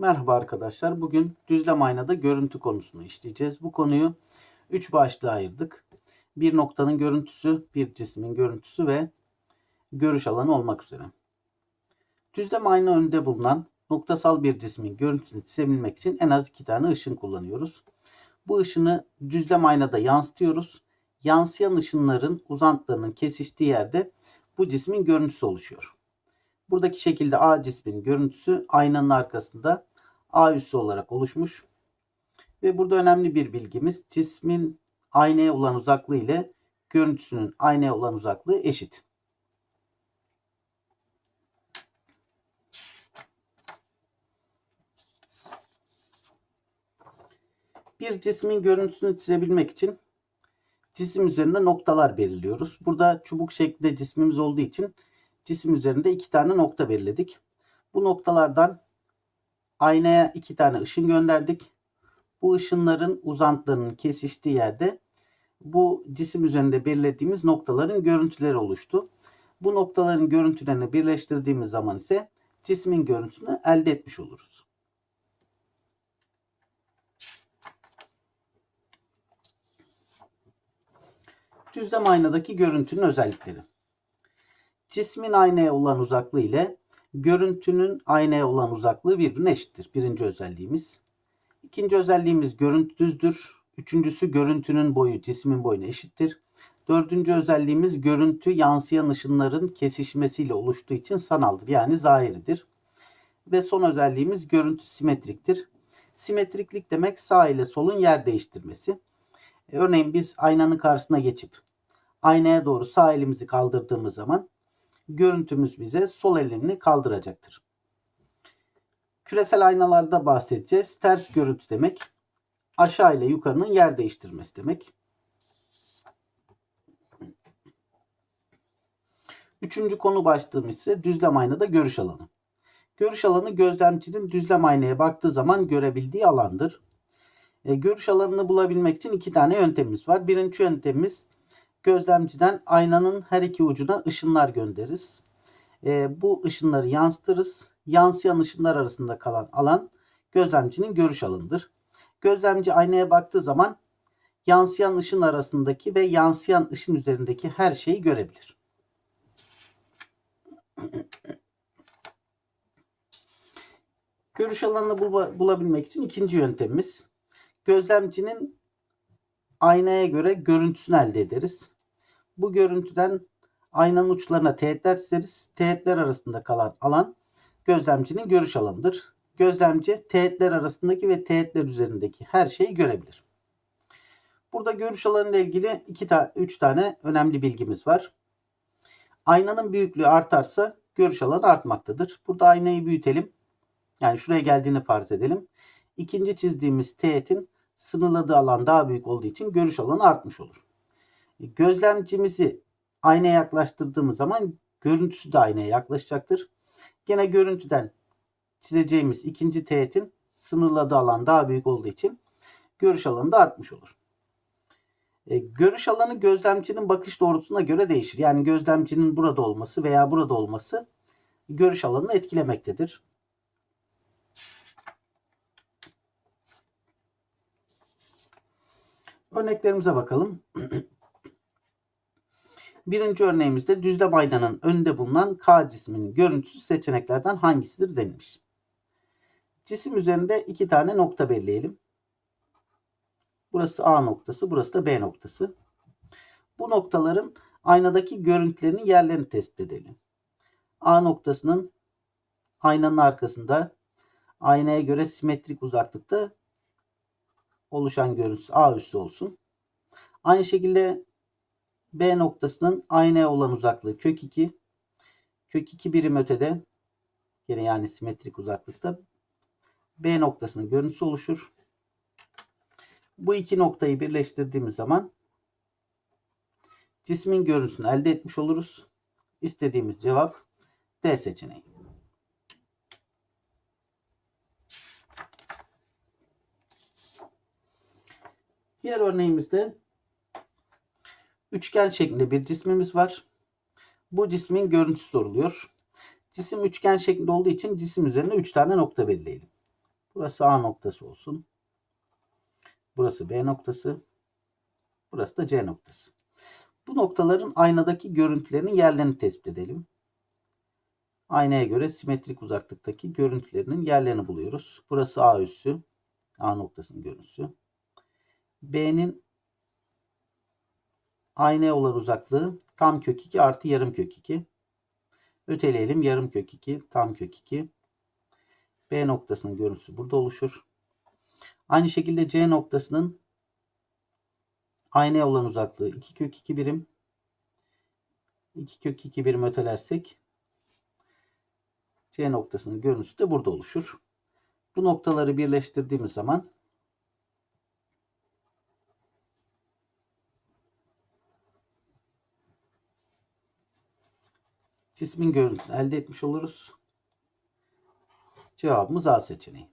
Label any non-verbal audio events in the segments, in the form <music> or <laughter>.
Merhaba arkadaşlar. Bugün düzlem aynada görüntü konusunu işleyeceğiz. Bu konuyu 3 başlığa ayırdık. Bir noktanın görüntüsü, bir cismin görüntüsü ve görüş alanı olmak üzere. Düzlem ayna önünde bulunan noktasal bir cismin görüntüsünü çizebilmek için en az iki tane ışın kullanıyoruz. Bu ışını düzlem aynada yansıtıyoruz. Yansıyan ışınların uzantılarının kesiştiği yerde bu cismin görüntüsü oluşuyor. Buradaki şekilde A cisminin görüntüsü aynanın arkasında A üssü olarak oluşmuş. Ve burada önemli bir bilgimiz cismin aynaya olan uzaklığı ile görüntüsünün aynaya olan uzaklığı eşit. Bir cismin görüntüsünü çizebilmek için cisim üzerinde noktalar belirliyoruz. Burada çubuk şeklinde cismimiz olduğu için cisim üzerinde iki tane nokta belirledik. Bu noktalardan aynaya iki tane ışın gönderdik. Bu ışınların uzantılarının kesiştiği yerde bu cisim üzerinde belirlediğimiz noktaların görüntüleri oluştu. Bu noktaların görüntülerini birleştirdiğimiz zaman ise cismin görüntüsünü elde etmiş oluruz. Düzlem aynadaki görüntünün özellikleri. Cismin aynaya olan uzaklığı ile görüntünün aynaya olan uzaklığı birbirine eşittir. Birinci özelliğimiz. İkinci özelliğimiz görüntü düzdür. Üçüncüsü görüntünün boyu cismin boyuna eşittir. Dördüncü özelliğimiz görüntü yansıyan ışınların kesişmesiyle oluştuğu için sanaldır. Yani zahiridir. Ve son özelliğimiz görüntü simetriktir. Simetriklik demek sağ ile solun yer değiştirmesi. Örneğin biz aynanın karşısına geçip aynaya doğru sağ elimizi kaldırdığımız zaman görüntümüz bize sol elini kaldıracaktır. Küresel aynalarda bahsedeceğiz. Ters görüntü demek aşağı ile yukarının yer değiştirmesi demek. Üçüncü konu başlığımız ise düzlem aynada görüş alanı. Görüş alanı gözlemcinin düzlem aynaya baktığı zaman görebildiği alandır. E, görüş alanını bulabilmek için iki tane yöntemimiz var. Birinci yöntemimiz gözlemciden aynanın her iki ucuna ışınlar göndeririz. E, bu ışınları yansıtırız. Yansıyan ışınlar arasında kalan alan gözlemcinin görüş alanıdır. Gözlemci aynaya baktığı zaman yansıyan ışın arasındaki ve yansıyan ışın üzerindeki her şeyi görebilir. Görüş alanını bulabilmek için ikinci yöntemimiz gözlemcinin aynaya göre görüntüsünü elde ederiz. Bu görüntüden aynanın uçlarına teğetler çizeriz. Teğetler arasında kalan alan gözlemcinin görüş alanıdır. Gözlemci teğetler arasındaki ve teğetler üzerindeki her şeyi görebilir. Burada görüş alanı ile ilgili 2 ta 3 tane önemli bilgimiz var. Aynanın büyüklüğü artarsa görüş alanı artmaktadır. Burada aynayı büyütelim. Yani şuraya geldiğini farz edelim. İkinci çizdiğimiz teğetin sınırladığı alan daha büyük olduğu için görüş alanı artmış olur. Gözlemcimizi aynaya yaklaştırdığımız zaman görüntüsü de aynaya yaklaşacaktır. Gene görüntüden çizeceğimiz ikinci teğetin sınırladığı alan daha büyük olduğu için görüş alanı da artmış olur. E, görüş alanı gözlemcinin bakış doğrultusuna göre değişir. Yani gözlemcinin burada olması veya burada olması görüş alanını etkilemektedir. Örneklerimize bakalım. <clears throat> Birinci örneğimizde düzlem aynanın önünde bulunan K cisminin görüntüsü seçeneklerden hangisidir denilmiş. Cisim üzerinde iki tane nokta belirleyelim. Burası A noktası, burası da B noktası. Bu noktaların aynadaki görüntülerinin yerlerini tespit edelim. A noktasının aynanın arkasında aynaya göre simetrik uzaklıkta oluşan görüntüsü A üssü olsun. Aynı şekilde B noktasının aynaya olan uzaklığı kök 2. Kök 2 birim ötede yine yani simetrik uzaklıkta B noktasının görüntüsü oluşur. Bu iki noktayı birleştirdiğimiz zaman cismin görüntüsünü elde etmiş oluruz. İstediğimiz cevap D seçeneği. Diğer örneğimizde üçgen şeklinde bir cismimiz var. Bu cismin görüntüsü soruluyor. Cisim üçgen şeklinde olduğu için cisim üzerine 3 tane nokta belirleyelim. Burası A noktası olsun. Burası B noktası. Burası da C noktası. Bu noktaların aynadaki görüntülerinin yerlerini tespit edelim. Aynaya göre simetrik uzaklıktaki görüntülerinin yerlerini buluyoruz. Burası A üssü. A noktasının görüntüsü. B'nin aynaya olan uzaklığı tam kök 2 artı yarım kök 2. Öteleyelim yarım kök 2 tam kök 2. B noktasının görüntüsü burada oluşur. Aynı şekilde C noktasının aynaya olan uzaklığı 2 kök 2 birim. 2 kök 2 birim ötelersek C noktasının görüntüsü de burada oluşur. Bu noktaları birleştirdiğimiz zaman cismin görüntüsünü elde etmiş oluruz. Cevabımız A seçeneği.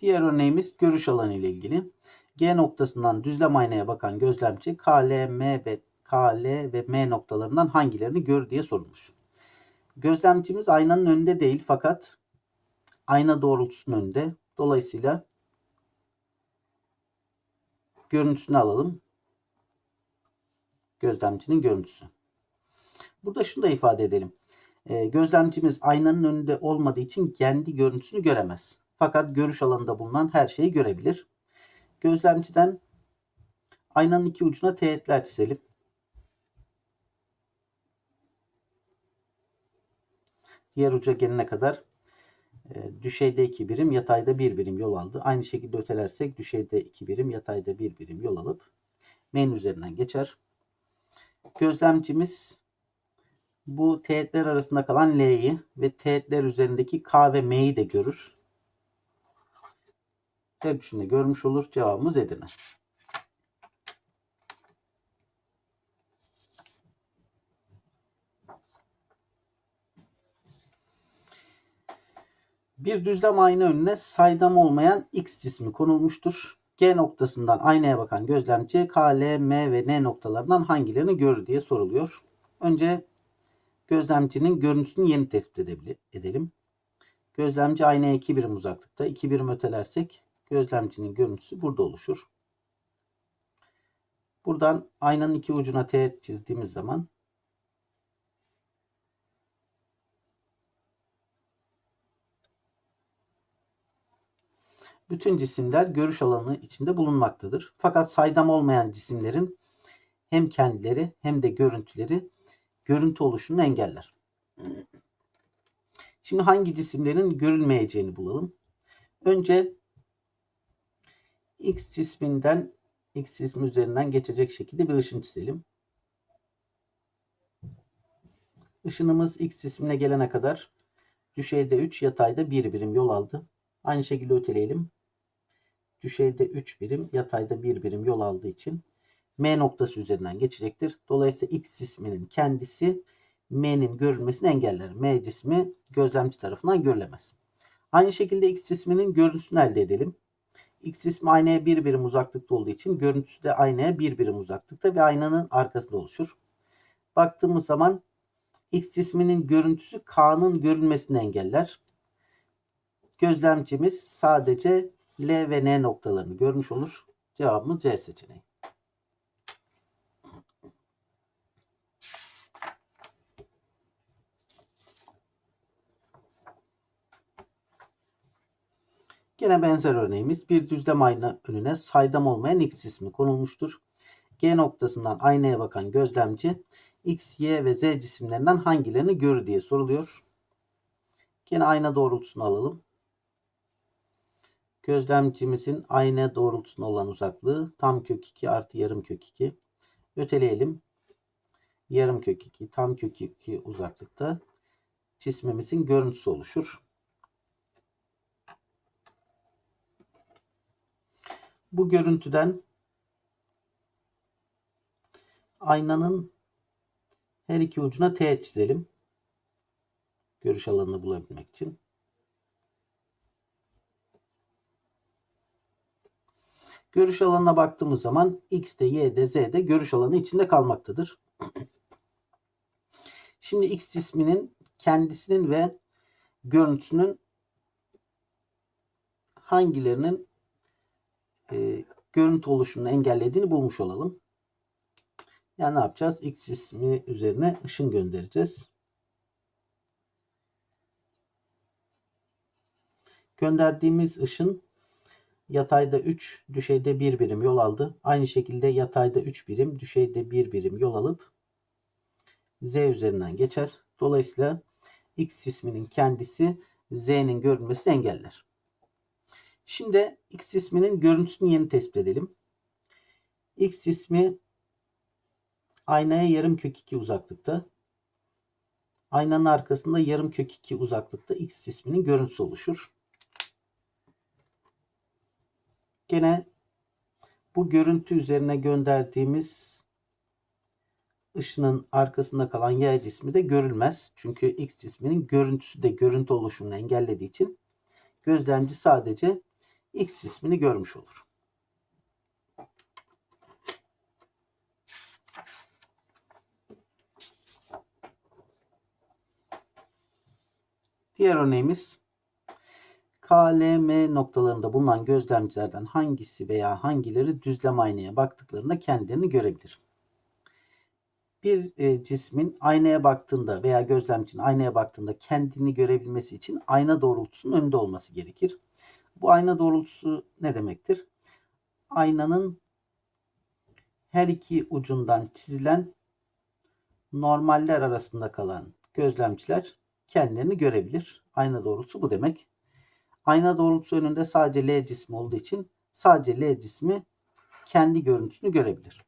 Diğer örneğimiz görüş alanı ile ilgili. G noktasından düzlem aynaya bakan gözlemci KL, M ve KL ve M noktalarından hangilerini gör diye sorulmuş. Gözlemcimiz aynanın önünde değil fakat ayna doğrultusunun önünde. Dolayısıyla görüntüsünü alalım. Gözlemcinin görüntüsü. Burada şunu da ifade edelim. Ee, gözlemcimiz aynanın önünde olmadığı için kendi görüntüsünü göremez. Fakat görüş alanında bulunan her şeyi görebilir. Gözlemciden aynanın iki ucuna teğetler çizelim. Diğer uca gelene kadar e, düşeyde 2 birim, yatayda 1 birim yol aldı. Aynı şekilde ötelersek düşeyde 2 birim, yatayda 1 birim yol alıp main üzerinden geçer. Gözlemcimiz bu teğetler arasında kalan L'yi ve teğetler üzerindeki K ve M'yi de görür. Hepsini görmüş olur. Cevabımız Edirne. Bir düzlem ayna önüne saydam olmayan X cismi konulmuştur. G noktasından aynaya bakan gözlemci K, L, M ve N noktalarından hangilerini görür diye soruluyor. Önce gözlemcinin görüntüsünü yeni tespit edelim. Gözlemci aynaya 2 birim uzaklıkta. 2 birim ötelersek gözlemcinin görüntüsü burada oluşur. Buradan aynanın iki ucuna teğet çizdiğimiz zaman bütün cisimler görüş alanı içinde bulunmaktadır. Fakat saydam olmayan cisimlerin hem kendileri hem de görüntüleri görüntü oluşunu engeller. Şimdi hangi cisimlerin görülmeyeceğini bulalım. Önce X cisminden X cismi üzerinden geçecek şekilde bir ışın çizelim. Işınımız X cismine gelene kadar düşeyde 3 yatayda 1 birim yol aldı. Aynı şekilde öteleyelim. Düşeyde 3 birim yatayda 1 birim yol aldığı için M noktası üzerinden geçecektir. Dolayısıyla X cisminin kendisi M'nin görülmesini engeller. M cismi gözlemci tarafından görülemez. Aynı şekilde X cisminin görüntüsünü elde edelim. X cismi aynaya bir birim uzaklıkta olduğu için görüntüsü de aynaya bir birim uzaklıkta ve aynanın arkasında oluşur. Baktığımız zaman X cisminin görüntüsü K'nın görülmesini engeller. Gözlemcimiz sadece L ve N noktalarını görmüş olur. Cevabımız C seçeneği. Gene benzer örneğimiz bir düzlem ayna önüne saydam olmayan X cismi konulmuştur. G noktasından aynaya bakan gözlemci X, Y ve Z cisimlerinden hangilerini görür diye soruluyor. Gene ayna doğrultusunu alalım. Gözlemcimizin ayna doğrultusuna olan uzaklığı tam kök 2 artı yarım kök 2. Öteleyelim. Yarım kök 2 tam kök 2 uzaklıkta cismimizin görüntüsü oluşur. Bu görüntüden aynanın her iki ucuna teğet çizelim. Görüş alanını bulabilmek için. Görüş alanına baktığımız zaman X'de, Y'de, Z'de görüş alanı içinde kalmaktadır. <clears throat> Şimdi X cisminin kendisinin ve görüntüsünün hangilerinin e, görüntü oluşumunu engellediğini bulmuş olalım. Yani ne yapacağız? X cismi üzerine ışın göndereceğiz. Gönderdiğimiz ışın yatayda 3, düşeyde 1 birim yol aldı. Aynı şekilde yatayda 3 birim, düşeyde 1 birim yol alıp Z üzerinden geçer. Dolayısıyla X cisminin kendisi Z'nin görünmesini engeller. Şimdi X cisminin görüntüsünü yeni tespit edelim. X cismi aynaya yarım kök 2 uzaklıkta. Aynanın arkasında yarım kök 2 uzaklıkta X cisminin görüntüsü oluşur. Gene bu görüntü üzerine gönderdiğimiz ışının arkasında kalan Y cismi de görülmez. Çünkü X cisminin görüntüsü de görüntü oluşumunu engellediği için gözlemci sadece X cismini görmüş olur. Diğer örneğimiz KLM noktalarında bulunan gözlemcilerden hangisi veya hangileri düzlem aynaya baktıklarında kendilerini görebilir? Bir e, cismin aynaya baktığında veya gözlemcinin aynaya baktığında kendini görebilmesi için ayna doğrultusunun önünde olması gerekir. Bu ayna doğrultusu ne demektir? Aynanın her iki ucundan çizilen normaller arasında kalan gözlemciler kendilerini görebilir. Ayna doğrultusu bu demek. Ayna doğrultusu önünde sadece L cismi olduğu için sadece L cismi kendi görüntüsünü görebilir.